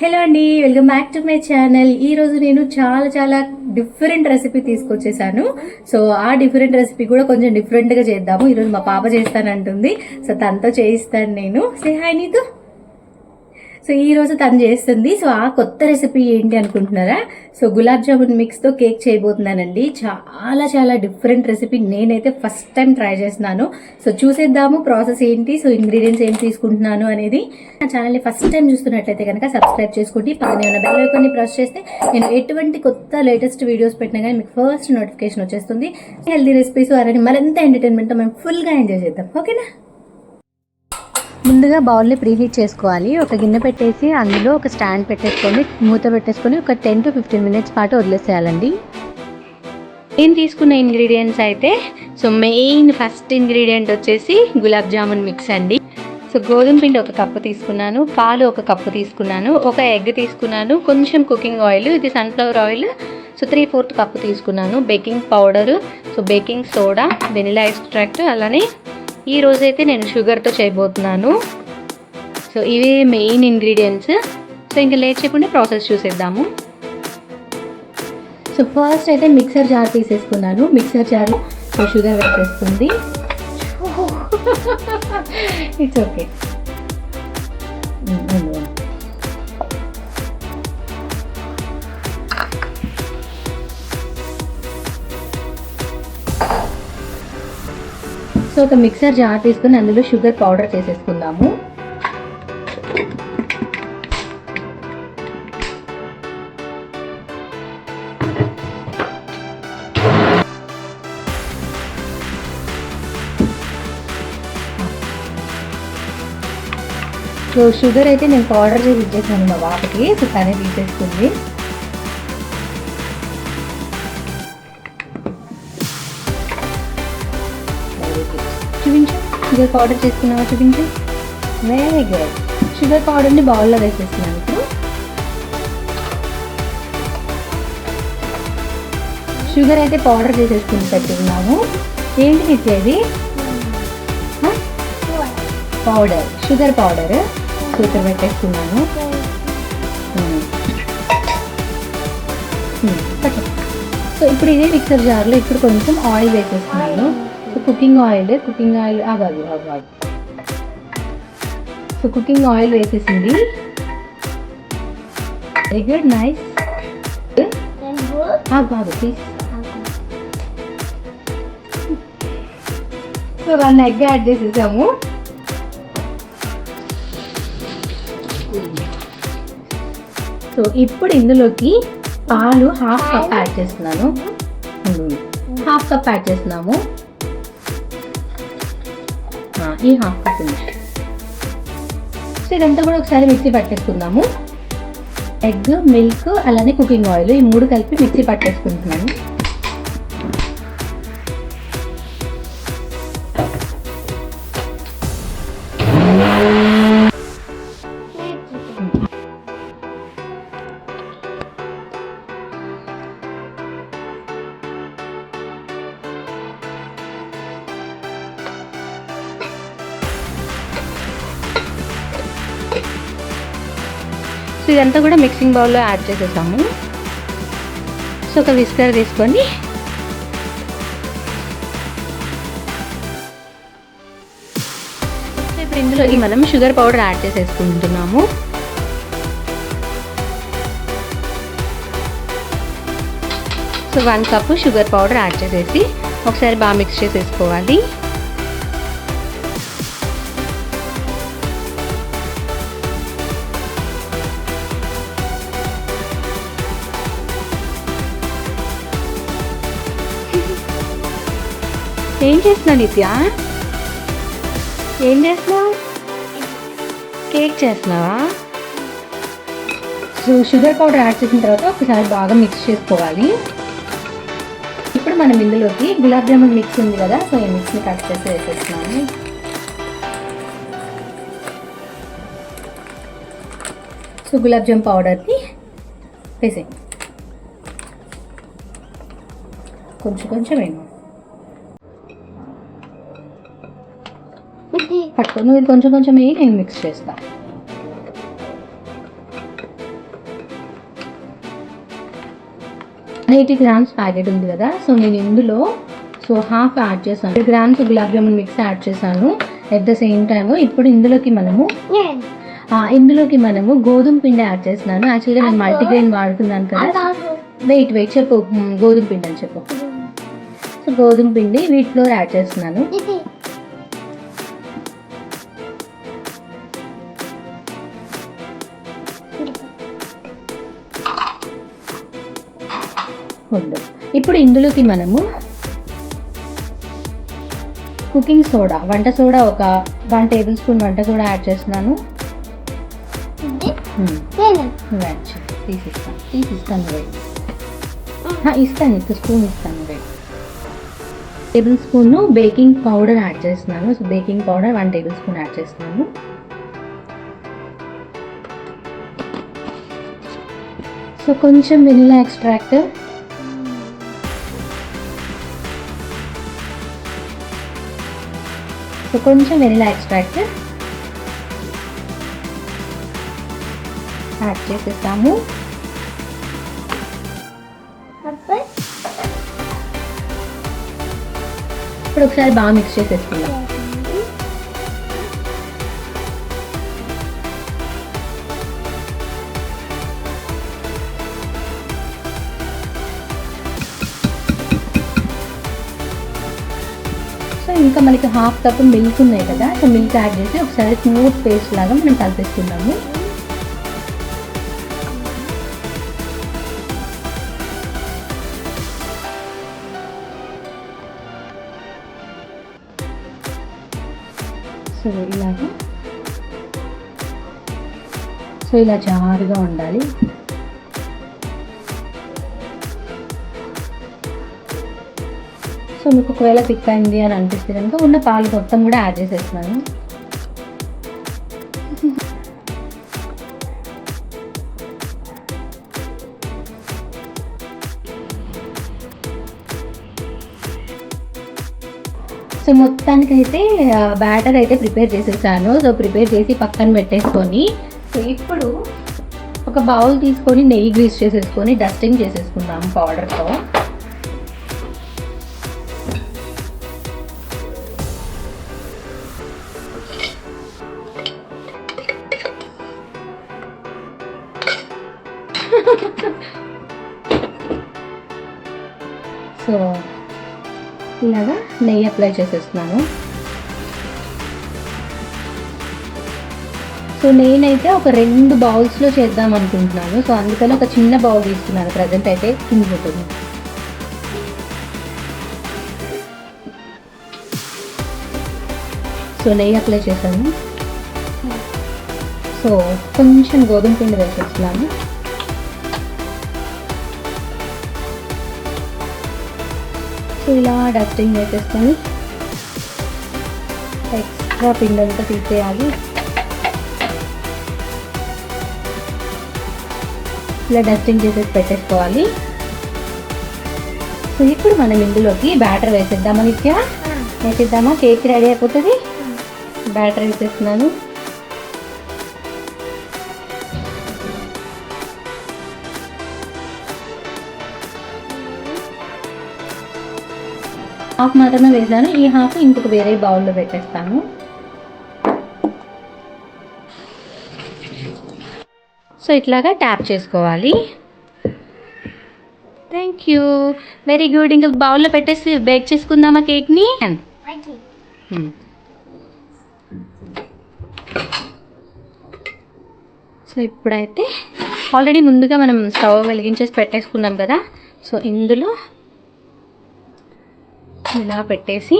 Hello అండి welcome back to my channel. ఈ రోజు నేను చాలా చాలా డిఫరెంట్ రెసిపీ తీసుకొచ్చేసాను. సో ఆ డిఫరెంట్ రెసిపీ కూడా కొంచెం డిఫరెంట్గా చేద్దాము. ఈ రోజు మా పాప చేస్తానంటుంది. సో తనతో చేయిస్తాను నేను. సే హాయ్ నీతో. సో ఈ రోజు తను చేస్తుంది. సో ఆ కొత్త రెసిపీ ఏంటి అనుకుంటున్నారా? సో గులాబ్ జామున్ మిక్స్తో కేక్ చేయబోతున్నానండి. చాలా చాలా డిఫరెంట్ రెసిపీ. నేనైతే ఫస్ట్ టైం ట్రై చేస్తున్నాను. సో చూసేద్దాము ప్రాసెస్ ఏంటి సో ఇంగ్రీడియంట్స్ ఏం తీసుకుంటున్నాను అనేది. నా ఛానల్ని ఫస్ట్ టైం చూస్తున్నట్లయితే కనుక సబ్స్క్రైబ్ చేసుకోండి. పక్కన ఉన్న బెల్ ఐకాన్ని ప్రెస్ చేస్తే నేను ఎటువంటి కొత్త లేటెస్ట్ వీడియోస్ పెట్టినా కానీ మీకు ఫస్ట్ నోటిఫికేషన్ వచ్చేస్తుంది. హెల్తీ రెసిపీస్ అలాంటి మరింత ఎంటర్టైన్మెంట్ మేము ఫుల్గా ఎంజాయ్ చేద్దాం. ఓకేనా ముందుగా బౌల్ని ప్రీహీట్ చేసుకోవాలి. ఒక గిన్నె పెట్టేసి అందులో ఒక స్టాండ్ పెట్టేసుకొని మూత పెట్టేసుకొని ఒక టెన్ టు ఫిఫ్టీన్ మినిట్స్ పాటు వదిలేసేయాలండి. నేను తీసుకున్న ఇంగ్రీడియంట్స్ అయితే సో మెయిన్ ఫస్ట్ ఇంగ్రీడియంట్ వచ్చేసి గులాబ్ జామున్ మిక్స్ అండి. సో గోధుమ పిండి ఒక కప్పు తీసుకున్నాను పాలు ఒక కప్పు తీసుకున్నాను ఒక ఎగ్ తీసుకున్నాను కొంచెం కుకింగ్ ఆయిల్ ఇది sunflower oil so three fourth cup తీసుకున్నాను. Baking powder so baking soda vanilla extract అలానే ఈ రోజైతే నేను షుగర్తో చేయబోతున్నాను. సో ఇవి మెయిన్ ఇంగ్రీడియంట్స్. సో ఇంకా లేట్ చేయకుండా ప్రాసెస్ చూసేద్దాము. సో ఫస్ట్ అయితే మిక్సర్ జార్ తీసేసుకున్నాను. మిక్సర్ జార్ షుగర్ వేసేస్తుంది. ఇట్స్ ఓకే సో ఒక మిక్సర్ జార్ తీసుకుని అందులో షుగర్ పౌడర్ చేసేసుకుందాము. సో షుగర్ అయితే నేను పౌడర్ చేసి ఇచ్చేసాను మా బాబుకి సో తనే తీసేసుకుంది. షుగర్ పౌడర్ చేసుకున్నావా చూపించు. వెరీ గుడ్ షుగర్ పౌడర్ని బౌల్లో వేసేస్తున్నాను ఇప్పుడు. షుగర్ అయితే పౌడర్ చేసేసుకుని పెట్టుకున్నాము. ఏంటి ఇచ్చేది పౌడర్ షుగర్ పౌడర్ షుగర్ పెట్టేసుకున్నాను. Hmm. Hmm. Hmm. సో ఇప్పుడు ఇదే మిక్సర్ జార్లో ఇప్పుడు కొంచెం ఆయిల్ వేసేస్తున్నాను. కుకింగ్ ఆయిల్ కుకింగ్ ఆయిల్ ఆగాదు ఆగాదు సో కుకింగ్ ఆయిల్ వేసేసింది. వెరీ గుడ్ నైస్ ఆగు ఆగు please so one egg add చేసేసాము. సో ఇప్పుడు ఇందులోకి పాలు హాఫ్ కప్ యాడ్ చేస్తున్నాను. హాఫ్ కప్ యాడ్ చేస్తున్నాము. ఈ హాఫ్ కప్ సో ఇదంతా కూడా ఒకసారి మిక్సీ పట్టేసుకుందాము. ఎగ్ మిల్క్ అలానే కుకింగ్ ఆయిల్ ఈ మూడు కలిపి మిక్సీ పట్టేసుకుంటున్నాను. సో ఇదంతా కూడా మిక్సింగ్ బౌల్లో యాడ్ చేసేసాము. సో ఒక విస్కర్ తీసుకొని ఇప్పుడు ఇందులోకి మనం sugar powder add చేసేసుకుంటున్నాము. So one cup sugar powder add చేసేసి ఒకసారి బాగా మిక్స్ చేసేసుకోవాలి. ఏం చేస్తున్నావు నిత్య? ఏం చేస్తున్నావు? కేక్ చేస్తున్నావా? సో షుగర్ పౌడర్ యాడ్ చేసిన తర్వాత ఒకసారి బాగా మిక్స్ చేసుకోవాలి. ఇప్పుడు మనం ఇందులోకి గులాబ్ జామున్ మిక్స్ ఉంది కదా సో ఈ మిక్స్ని కట్ చేసి వేసేస్తున్నాము. సో గులాబ్ జామ్ పౌడర్ని వేసేయండి కొంచెం కొంచెం వేయండి పట్టుకొని నువ్వు ఇది కొంచెం కొంచెం వేయి నేను మిక్స్ చేస్తాను ఎయిటీ గ్రామ్స్ ప్యాకెట్ ఉంది కదా సో నేను ఇందులో సో హాఫ్ యాడ్ చేస్తాను eighty grams gulab jamun mix add చేశాను. ఎట్ ద సేమ్ టైమ్ ఇప్పుడు ఇందులోకి మనము ఇందులోకి మనము గోధుమ పిండి యాడ్ చేస్తున్నాను. యాక్చువల్గా నేను మల్టీగ్రెయిన్ వాడుతున్నాను కదా. వెయిట్ వెయిట్ చెప్పు. గోధుమ పిండి అని చెప్పు. Hmm. సో గోధుమ పిండి వీటిలో యాడ్ చేస్తున్నాను. వద్దు ఇప్పుడు ఇందులోకి మనము కుకింగ్ సోడా వంట సోడా ఒక వన్ టేబుల్ స్పూన్ వంట సోడా యాడ్ చేస్తున్నాను. తీసిస్తాను. తీసిస్తాను వెయిట్ ఇస్తాను ఇక స్పూన్ ఇస్తాను wait tablespoon baking powder add చేస్తున్నాను. So baking powder one tablespoon add చేస్తున్నాను. సో కొంచెం వెనిలా ఎక్స్ట్రాక్ట్ సో కొంచెం వెనిలా ఎక్స్ట్రాక్ట్ యాడ్ చేసేస్తాము ఇప్పుడు ఒకసారి బాగా మిక్స్ చేసేసుకుందాం. ఇంకా మనకి హాఫ్ కప్ మిల్క్ ఉన్నాయి కదా సో మిల్క్ యాడ్ చేసి ఒకసారి స్మూత్ పేస్ట్ లాగా మనం కలిపేసుకుందాము. సో ఇలాగా సో ఇలా జారుగా ఉండాలి. సో మీకు ఒకవేళ థిక్ అయింది అని అనిపిస్తే కనుక ఉన్న పాలు మొత్తం కూడా యాడ్ చేసేస్తున్నాను. సో మొత్తానికైతే బ్యాటర్ అయితే ప్రిపేర్ చేసేసాను. సో ప్రిపేర్ చేసి పక్కన పెట్టేసుకొని సో ఇప్పుడు ఒక బౌల్ తీసుకొని నెయ్యి గ్రీస్ చేసేసుకొని డస్టింగ్ చేసేసుకుందాం పౌడర్తో సో ఇలాగా నెయ్యి అప్లై చేసేస్తున్నాను. సో నేనైతే ఒక రెండు బౌల్స్లో చేద్దాం అనుకుంటున్నాను. సో అందుకని ఒక చిన్న బౌల్ తీసుకున్నాను. ప్రజెంట్ అయితే కింద ఉంటుంది. సో నెయ్యి అప్లై చేశాను. సో కొంచెం గోధుమ పిండి వేసేస్తున్నాను. సో ఇలా డస్టింగ్ వేసేసుకొని ఎక్స్ట్రా పిండి అంతా తీసేయాలి. ఇలా డస్టింగ్ చేసేసి పెట్టేసుకోవాలి. సో ఇప్పుడు మనం ఇందులోకి బ్యాటర్ వేసేద్దామా నిత్య? వేసేద్దామా? కేక్ రెడీ అయిపోతుంది? బ్యాటర్ వేసేస్తున్నాను. హాఫ్ మాత్రమే వేసాను ఈ హాఫ్ ఇంకొక వేరే బౌల్లో పెట్టేస్తాను. సో ఇట్లాగా ట్యాప్ చేసుకోవాలి. థ్యాంక్ యూ వెరీ గుడ్ ఇంకా బౌల్లో పెట్టేసి బేక్ చేసుకుందామా కేక్ని? Hmm. సో ఇప్పుడైతే ఆల్రెడీ ముందుగా మనం స్టవ్ వెలిగించేసి పెట్టేసుకున్నాం కదా. సో ఇందులో ఇలా పెట్టేసి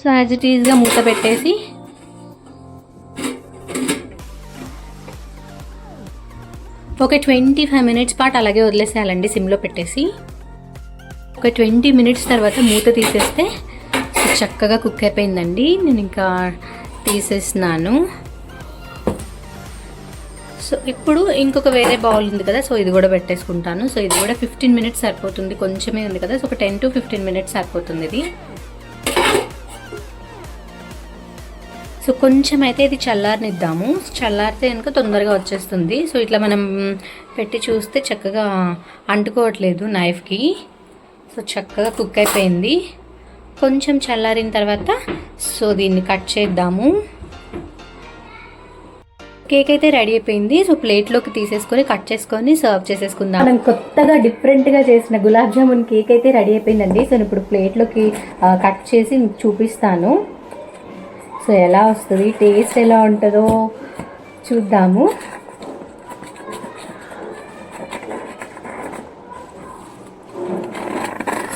సో యాజ్ ఇట్ ఈజ్గా మూత పెట్టేసి ఒక ట్వంటీ ఫైవ్ మినిట్స్ పాటు అలాగే వదిలేసేయాలండి సిమ్లో పెట్టేసి. ఒక ట్వంటీ మినిట్స్ తర్వాత మూత తీసేస్తే చక్కగా కుక్ అయిపోయిందండి. నేను ఇంకా తీసేస్తున్నాను సో ఇప్పుడు ఇంకొక వేరే బౌల్ ఉంది కదా సో ఇది కూడా పెట్టేసుకుంటాను. సో ఇది కూడా ఫిఫ్టీన్ మినిట్స్ సరిపోతుంది కొంచెమే ఉంది కదా సో ఒక టెన్ టు ఫిఫ్టీన్ మినిట్స్ సరిపోతుంది ఇది. సో కొంచెం అయితే ఇది చల్లారనిద్దాము. చల్లారితే కనుక తొందరగా వచ్చేస్తుంది. సో ఇట్లా మనం పెట్టి చూస్తే చక్కగా అంటుకోవట్లేదు నైఫ్కి సో చక్కగా కుక్ అయిపోయింది. కొంచెం చల్లారిన తర్వాత సో దీన్ని కట్ చేద్దాము. కేక్ అయితే రెడీ అయిపోయింది. సో ప్లేట్లోకి తీసేసుకొని కట్ చేసుకొని సర్వ్ చేసేసుకుందాం. మనం కొత్తగా డిఫరెంట్గా చేసిన గులాబ్ జామున్ కేక్ అయితే రెడీ అయిపోయిందండి. సో నేను ఇప్పుడు ప్లేట్లోకి కట్ చేసి మీకు చూపిస్తాను. సో ఎలా వస్తుంది టేస్ట్ ఎలా ఉంటుందో చూద్దాము.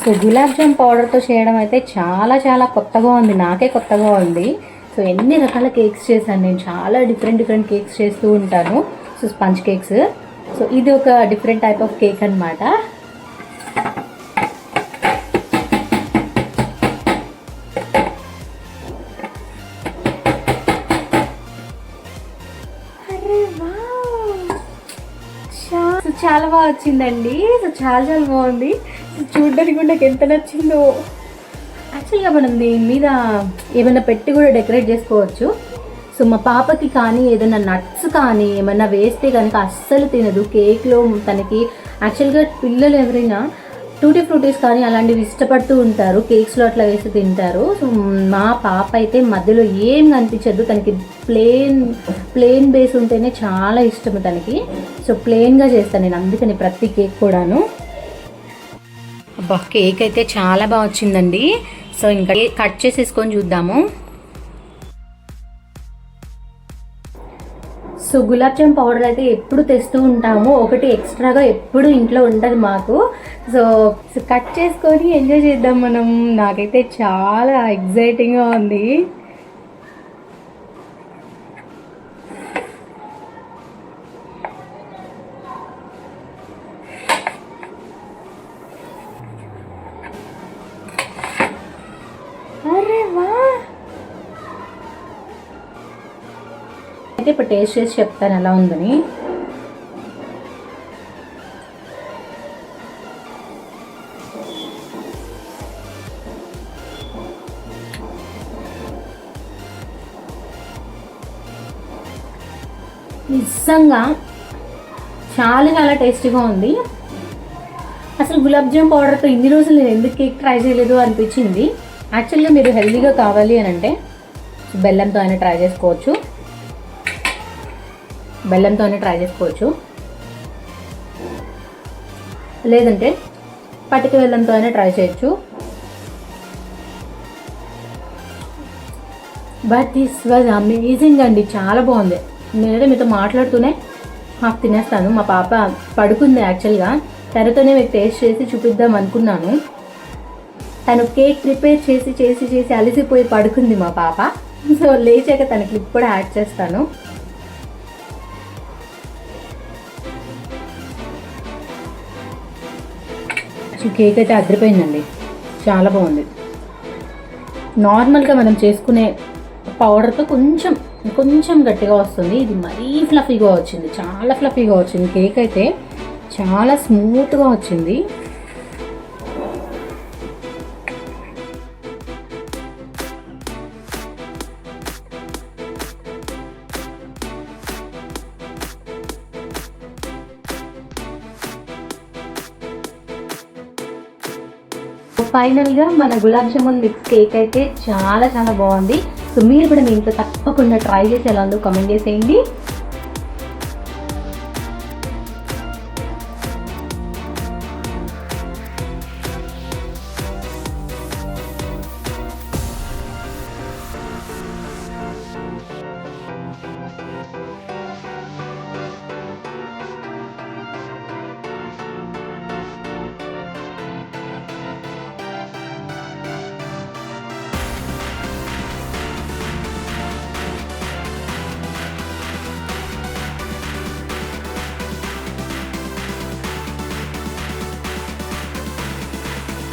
సో గులాబ్ జామ్ పౌడర్తో చేయడం అయితే చాలా చాలా కొత్తగా ఉంది. నాకే కొత్తగా ఉంది. సో ఎన్ని రకాల కేక్స్ చేశాను నేను చాలా డిఫరెంట్ డిఫరెంట్ కేక్స్ చేస్తూ ఉంటాను. So sponge cakes. సో ఇది ఒక డిఫరెంట్ టైప్ ఆఫ్ కేక్ అనమాట సో చాలా బాగా వచ్చిందండి. సో చాలా చాలా బాగుంది. సో చూడడానికి కూడా నాకు ఎంత నచ్చిందో. యాక్చువల్గా మనం దీని మీద ఏమైనా పెట్టి కూడా డెకరేట్ చేసుకోవచ్చు. సో మా పాపకి కానీ ఏదైనా నట్స్ కానీ ఏమైనా వేస్తే కనుక అస్సలు తినదు. కేక్లో తనకి యాక్చువల్గా పిల్లలు ఎవరైనా టూటీ ఫ్రూటీస్ కానీ అలాంటివి ఇష్టపడుతూ ఉంటారు. కేక్స్లో అట్లా వేసి తింటారు. సో మా పాప అయితే మధ్యలో ఏం కనిపించదు. తనకి ప్లేన్ ప్లేన్ బేస్ ఉంటేనే చాలా ఇష్టం తనకి. సో ప్లేన్గా చేస్తాను నేను. అందుకని ప్రతి కేక్ కూడాను. అబ్బా కేక్ అయితే చాలా బాగా వచ్చిందండి. సో ఇంకా కట్ చేసేసుకొని చూద్దాము. సో గులాబ్ జామ్ పౌడర్ అయితే ఎప్పుడు తెస్తూ ఉంటాము. ఒకటి ఎక్స్ట్రాగా ఎప్పుడు ఇంట్లో ఉండదు మాకు. సో సో కట్ చేసుకొని ఎంజాయ్ చేద్దాం మనం. నాకైతే చాలా ఎగ్జైటింగ్గా ఉంది. ఇప్పుడు టేస్ట్ చేసి చెప్తాను ఎలా ఉందని. నిజంగా చాలా చాలా టేస్టీగా ఉంది. అసలు గులాబ్ జామ్ పౌడర్తో ఇన్ని రోజులు నేను ఎందుకు కేక్ ట్రై చేయలేదు అనిపించింది. యాక్చువల్గా మీరు హెల్దీగా కావాలి అని అంటే బెల్లంతో అయినా ట్రై చేసుకోవచ్చు. బెల్లంతోనే ట్రై చేసుకోవచ్చు. లేదంటే పటిక బెల్లంతో అయినా ట్రై చేయొచ్చు. బట్ దిస్ వాజ్ అమేజింగ్ అండి. చాలా బాగుంది. నేనైతే మీతో మాట్లాడుతూనే హాఫ్ తినేస్తాను. మా పాప పడుకుంది యాక్చువల్గా తనతోనే మీకు టేస్ట్ చేసి చూపిద్దాం అనుకున్నాను. తను కేక్ ప్రిపేర్ చేసి చేసి చేసి అలసిపోయి పడుకుంది మా పాప. సో లేచాక తన క్లిప్ కూడా యాడ్ చేస్తాను. కేక్ అయితే అదిరిపోయిందండి చాలా బాగుంది. నార్మల్గా మనం చేసుకునే పౌడర్తో కొంచెం కొంచెం గట్టిగా వస్తుంది. ఇది మరీ ఫ్లఫీగా వచ్చింది. చాలా ఫ్లఫీగా వచ్చింది. కేక్ అయితే చాలా స్మూత్గా వచ్చింది. ఫైనల్గా మన గులాబ్ జామున్ మిక్స్ కేక్ అయితే చాలా చాలా బాగుంది. సో మీరు కూడా మీ ఇంట్లో తప్పకుండా ట్రై చేసి ఎలా ఉందో కామెంట్ చేసేయండి.